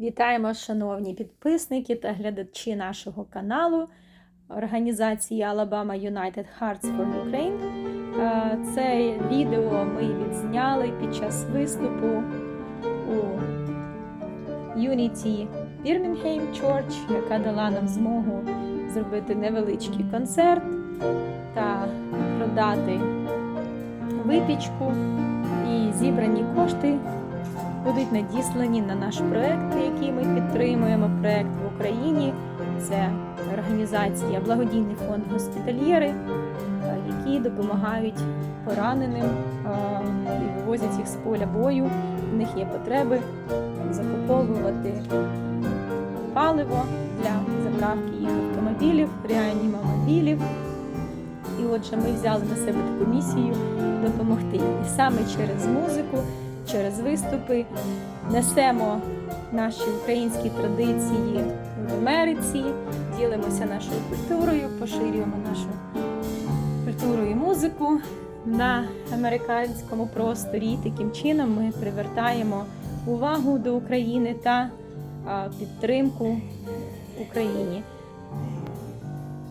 Вітаємо, шановні підписники та глядачі нашого каналу організації Alabama United Hearts for Ukraine. Е, Це відео ми відзняли під час виступу у Unity Birmingham Church, яка дала нам змогу зробити невеличкий концерт та продати випічку. І зібрані кошти будуть надіслані на наш проект, який ми підтримуємо. Проект в Україні. Це організація Благодійний фонд госпітальєри, е, які допомагають пораненим е, і вивозять їх з поля бою. У них є потреби закуповувати паливо для заправки їх автомобілів, реанімобілів. І отже, ми взяли на себе таку місію допомогти. І саме через музику, через виступи несемо наші українські традиції в Америці, ділимося нашою культурою, поширюємо нашу культуру і музику на американському просторі. Таким чином ми привертаємо увагу до України та підтримку Україні.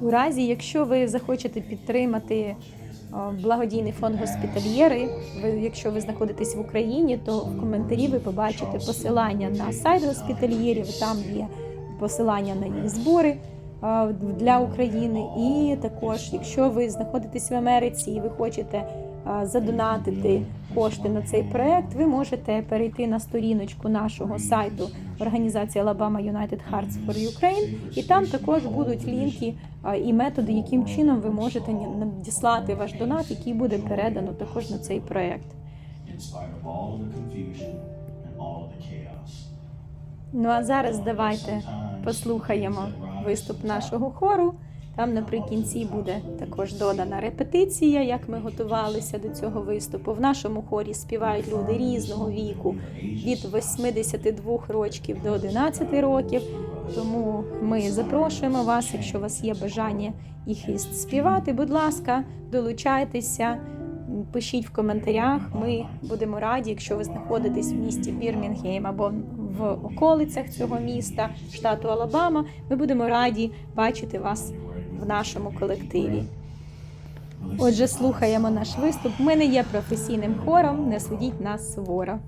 У разі, якщо ви захочете підтримати благодійний фонд госпітальєри, ви, якщо ви знаходитесь в Україні, то в коментарі ви побачите посилання на сайт госпітальєрів. Там є посилання на їх збори для України. І також, якщо ви знаходитесь в Америці і ви хочете задонатити кошти на цей проект, ви можете перейти на сторіночку нашого сайту організації Alabama United Hearts for Ukraine, і там також будуть лінки і методи, яким чином ви можете надіслати ваш донат, який буде передано також на цей проект. Ну а зараз давайте послухаємо виступ нашого хору. Там наприкінці буде також додана репетиція, як ми готувалися до цього виступу. В нашому хорі співають люди різного віку від 82 років до 11 років. Тому ми запрошуємо вас, якщо у вас є бажання і співати, будь ласка, долучайтеся, пишіть в коментарях. Ми будемо раді, якщо ви знаходитесь в місті Бірмінгем або в околицях цього міста, штату Алабама. Ми будемо раді бачити вас в нашому колективі. Отже, слухаємо наш виступ. Ми не є професійним хором, не судіть нас суворо.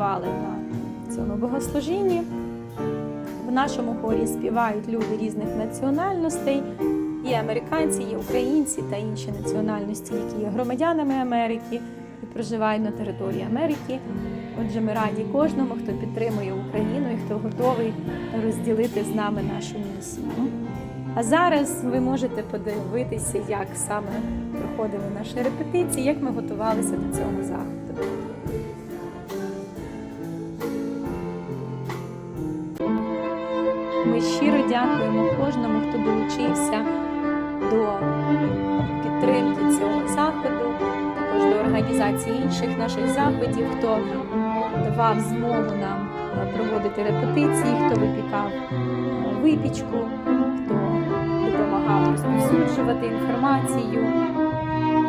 Проспівали на цьому богослужінні. В нашому хорі співають люди різних національностей, і американці, і українці та інші національності, які є громадянами Америки і проживають на території Америки. Отже, ми раді кожному, хто підтримує Україну і хто готовий розділити з нами нашу місію. А зараз ви можете подивитися, як саме проходили наші репетиції, як ми готувалися до цього заходу. Дякуємо кожному, хто долучився до підтримки цього заходу, також до організації інших наших заходів, хто давав змогу нам проводити репетиції, хто випікав випічку, хто допомагав розповсюджувати інформацію.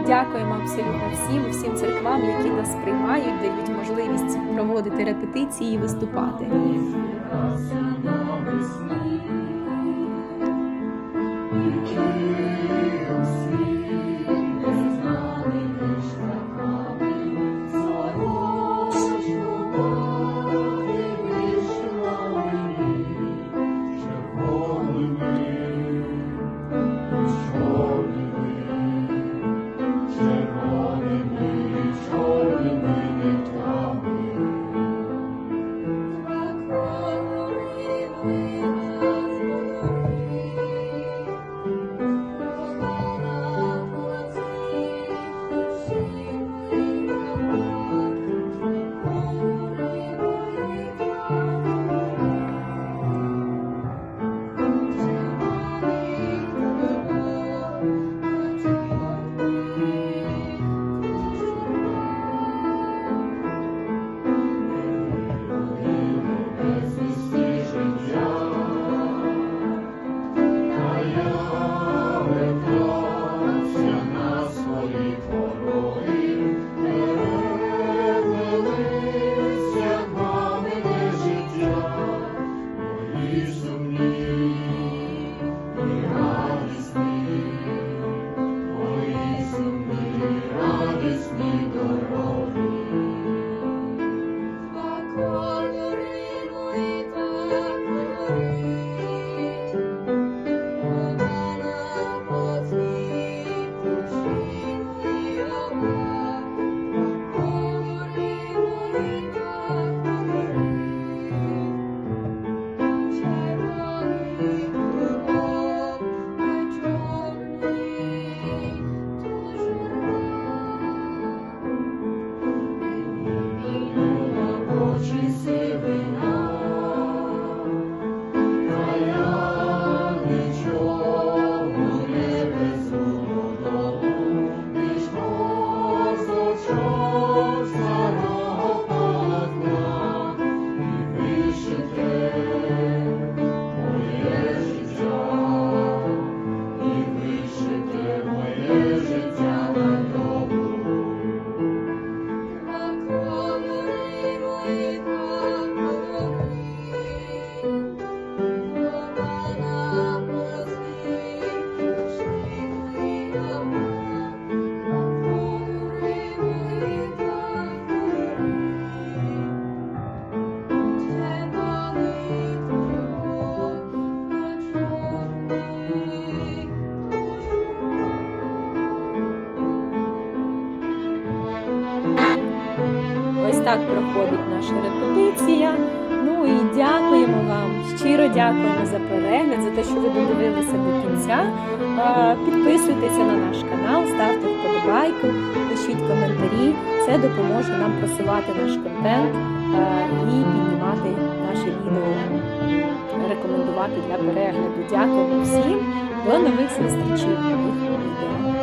Дякуємо абсолютно всім, всім церквам, які нас приймають, дають можливість проводити репетиції і виступати. que eu sei. Так проходить наша репетиція. Ну і дякуємо вам, щиро дякуємо за перегляд, за те, що ви додивилися до кінця. Підписуйтеся на наш канал, ставте вподобайку, пишіть коментарі. Це допоможе нам просувати наш контент і піднімати наше відео, рекомендувати для перегляду. Дякуємо всім. До нових зустрічей в нових відео.